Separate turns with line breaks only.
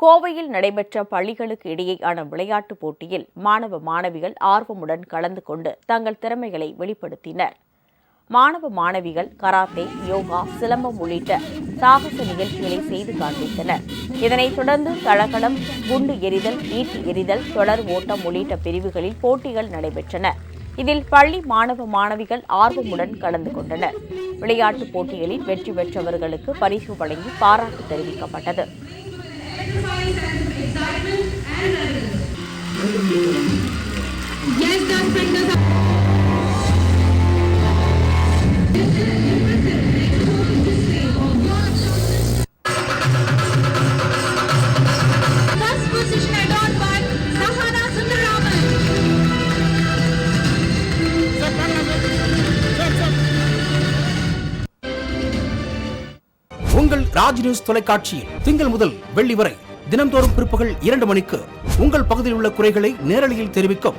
கோவையில் நடைபெற்ற பள்ளிகளுக்கு இடையேயான விளையாட்டுப் போட்டியில் மாணவ மாணவிகள் ஆர்வமுடன் கலந்து கொண்டு தங்கள் திறமைகளை வெளிப்படுத்தினர். மாணவ மாணவிகள் கராத்தே யோகா சிலம்பம் உள்ளிட்ட சாகச நிகழ்ச்சிகளை செய்து காண்பித்தனர். இதனைத் தொடர்ந்து தளகளம் குண்டு எறிதல் ஈட்டி எறிதல் தொடர் ஓட்டம் உள்ளிட்ட பிரிவுகளில் போட்டிகள் நடைபெற்றன. இதில் பள்ளி மாணவ மாணவிகள் ஆர்வமுடன் கலந்து கொண்டனர். விளையாட்டுப் போட்டிகளில் வெற்றி பெற்றவர்களுக்கு பரிசு வழங்கி பாராட்டு தெரிவிக்கப்பட்டது.
உங்கள் ராஜ் நியூஸ் தொலைக்காட்சியில் திங்கள் முதல் வெள்ளி வரை தினம்தோறும் பிற்பகல் இரண்டு மணிக்கு உங்கள் பகுதியில் உள்ள குறைகளை நேரலையில் தெரிவிக்கும்